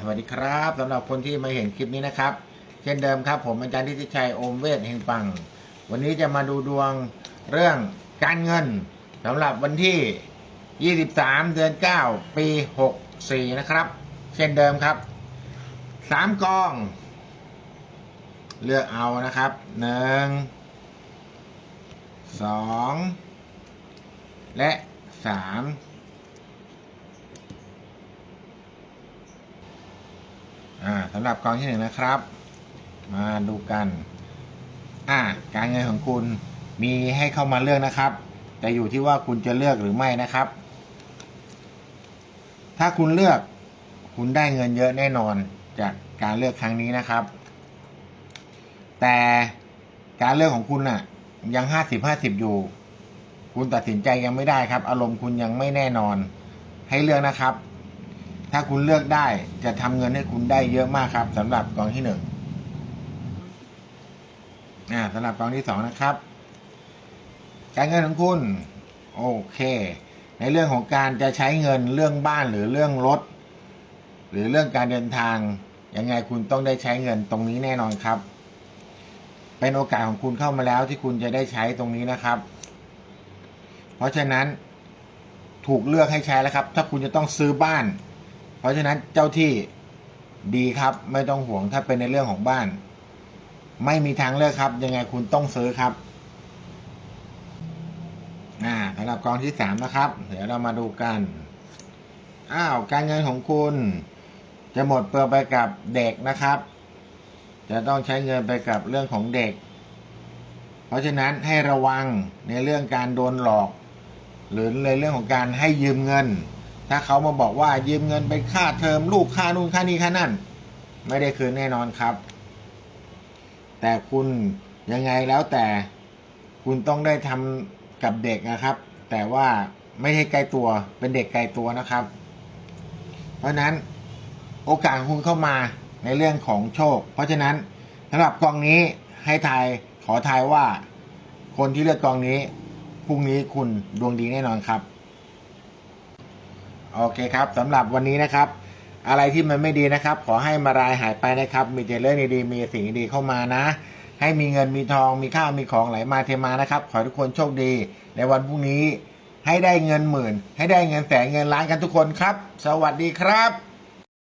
สวัสดีครับสำหรับคนที่มาเห็นคลิปนี้นะครับ เช่นเดิมครับ ผมอาจารย์ทิติชัยโอมเวทแห่งปัง วันนี้จะมาดูดวงเรื่องการเงิน สำหรับวันที่ 23 เดือน 9 ปี 64 นะครับ เช่นเดิมครับ 3 กอง เลือกเอานะครับ 1 2 และ 3 อ่าสำหรับกองที่หนึ่งนะครับ มาดูกัน อ่า การเงินของคุณมีให้เข้ามาเลือกนะครับ แต่อยู่ที่ว่าคุณจะเลือกหรือไม่นะครับ ถ้าคุณเลือก คุณได้เงินเยอะแน่นอนจากการเลือกครั้งนี้นะครับ แต่การเลือกของคุณน่ะ ยังห้าสิบห้าสิบอยู่ คุณตัดสินใจยังไม่ได้ครับ อารมณ์คุณยังไม่แน่นอน ให้เลือกนะครับ ถ้าคุณเลือกได้จะทำเงินให้คุณได้เยอะมากครับสำหรับกองที่หนึ่งอ่าสำหรับกองที่สองนะครับ การเงินของคุณ โอเค ในเรื่องของการจะใช้เงินเรื่องบ้านหรือเรื่องรถ หรือเรื่องการเดินทางยังไงคุณต้องได้ใช้เงินตรงนี้แน่นอนครับ เป็นโอกาสของคุณเข้ามาแล้วที่คุณจะได้ใช้ตรงนี้นะครับ เพราะฉะนั้นถูกเลือกให้ใช้แล้วครับ ถ้าคุณจะต้องซื้อบ้าน เพราะฉะนั้นเจ้าที่ดีครับ ไม่ต้องห่วงถ้าเป็นในเรื่องของบ้าน ไม่มีทางเลือกครับ ยังไงคุณต้องซื้อครับอ่าสำหรับกองที่สามนะครับ เดี๋ยวเรามาดูกันอ้าวการเงินของคุณ จะหมดเปลืองไปกับเด็กนะครับ จะต้องใช้เงินไปกับเรื่องของเด็ก เพราะฉะนั้นให้ระวังในเรื่องการโดนหลอก หรือในเรื่องของการให้ยืมเงิน ถ้าเขามาบอกว่ายืมเงินไปค่าเทอมลูกค่านู่นค่านี้ค่านั่น ไม่ได้คืนแน่นอนครับ แต่คุณยังไงแล้วแต่คุณต้องได้ทำกับเด็กนะครับ แต่ว่าไม่ใช่ไกลตัวเป็นเด็กไกลตัวนะครับ เพราะฉะนั้นโอกาสคุณเข้ามาในเรื่องของโชค เพราะฉะนั้นสำหรับกองนี้ให้ทายขอทายว่า คนที่เลือกกองนี้พรุ่งนี้คุณดวงดีแน่นอนครับ โอเคครับสำหรับวันนี้นะครับ อะไรที่มันไม่ดีนะครับ ขอให้มารายหายไปนะครับ มีแต่เรื่องดีๆมีสิ่งดีเข้ามานะ ให้มีเงินมีทองมีข้าวมีของไหลมาเทมานะครับ ขอทุกคนโชคดี ในวันพรุ่งนี้ให้ได้เงินหมื่น ให้ได้เงินแสนเงินล้านกันทุกคนครับ สวัสดีครับ